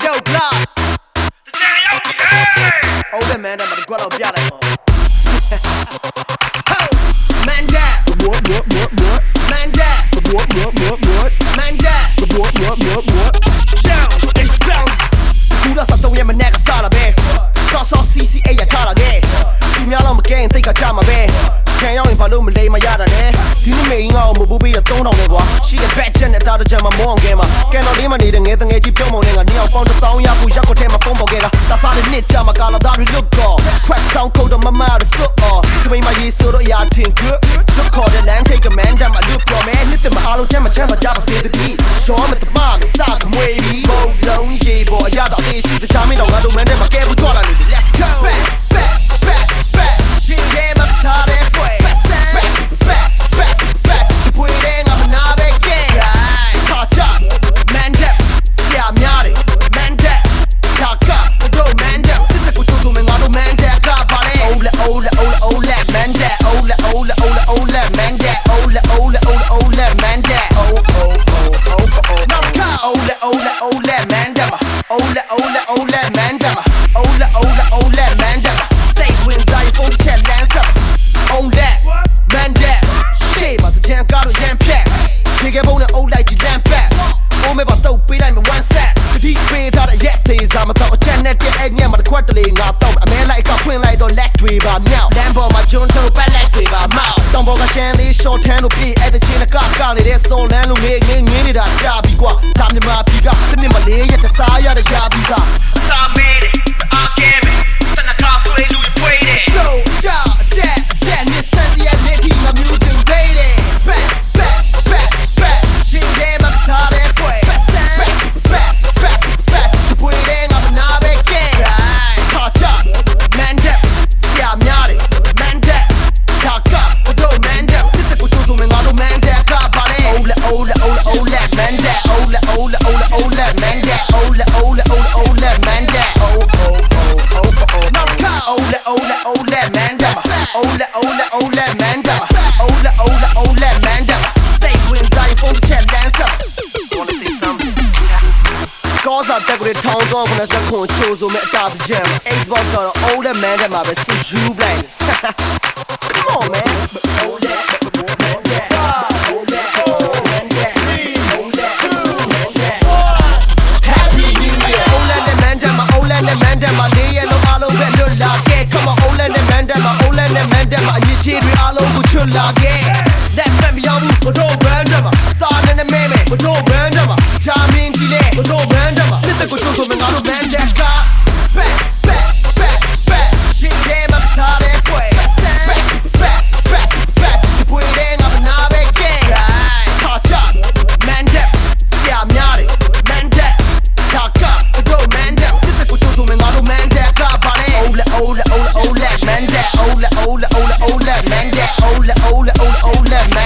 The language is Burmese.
Yo block တရားရောက်ပြီဟေး Old man တဲ့မှာကွက် ပူပေးရ3000နဲ့ကွာရှိတဲ့ back check နဲ့တာတကြမှာမောအောင်ကဲမှာကန်တော်လေးမနေတဲ့ငယ်တငယ်ကြီးပြုံးမောင်နဲ့ငါနေအောင်ပေါင်းတစ်သောင်းရဖို့ရက်ကိုထဲမှာဖုန်းပေါ်ခဲ့တာတာစားတဲ့နှစ်ကြမှာကာလာသားတွေ look go quest sound code တော့မမရစွတ်အော်ခမိမရေးဆိုတော့အရာထင် good စွတ်ခေါ်တဲ့ land take a man ကြမှာ look go man နှစ်တမအားလုံးချမ်းမချမ်းမကြပါစေတည်းရောမတမကစားကမွေပြီးဘုံလုံးရေးပေါ်အရသာအေးရှိတဲ့ချာမင်းတော့ငါတို့ man တဲ့မှာကဲ ole ole ole man that ole ole ole man that say when I phone chat dance up on that man that shit ပါတဲ့ကြံကားတော့ရမ်းဖြတ်ခြေကပုံနဲ့အုပ်လိုက်ကြည်လမ်းပတ်အိုးမဲပါတော့ပေးလိုက်မယ် one set တတိပေးထားတဲ့ရက်သေးစားမတော့အချက်နဲ့ပြည့်အဲ့ညမှာတစ်ခွက်တလေငါတော့အမဲလိုက်ကဖွင့်လိုက်တော့လက်တွေပါမြောက်လမ်းပေါ်မှာဂျွန်းထုတ်ပတ်လက်တွေပါမောက်တောင် ပေါ်ကရှမ်းလေး short hand လို့ပြည့်အဲ့တဲ့ချင်းကကနေတဲ့စော်လန်းလို့ငေးငေးငင်းနေတာကြာပြီကွာဒါမြမပြီကတစ်နှစ်မလေးရက်တစားရတဲ့ကြာပြီစားစာမေး Ole ole ole man da. Ole ole ole man da. Say when I phone chat dance up. Wanna say something? ကောစားတက်ကြတဲ့ထောင်းတော့ကနစခွန်ချိုးဆိုမဲ့အတားကြမ်း Xbox ကတော့ old man တဲ့မှာပဲစူယူပ တဲ့မန်တက်မှာအညစ်အကြေးတွေအားလုံးကိုချွတ်လာခဲ့လက်ဖက်မရောက်ဘူးဘတို့ဘန်တက်မှာစာနဲ့နဲ့မဲမဲဘတို့ဘန်တက်မှာရှာမင်းကြီးလဲဘတို့ဘန်တက်မှာစစ်တကိုချုပ်ဆိုမင်းတို့မန်တက်က ola ola ola ola ola ola ola ola man that, oh la, oh la.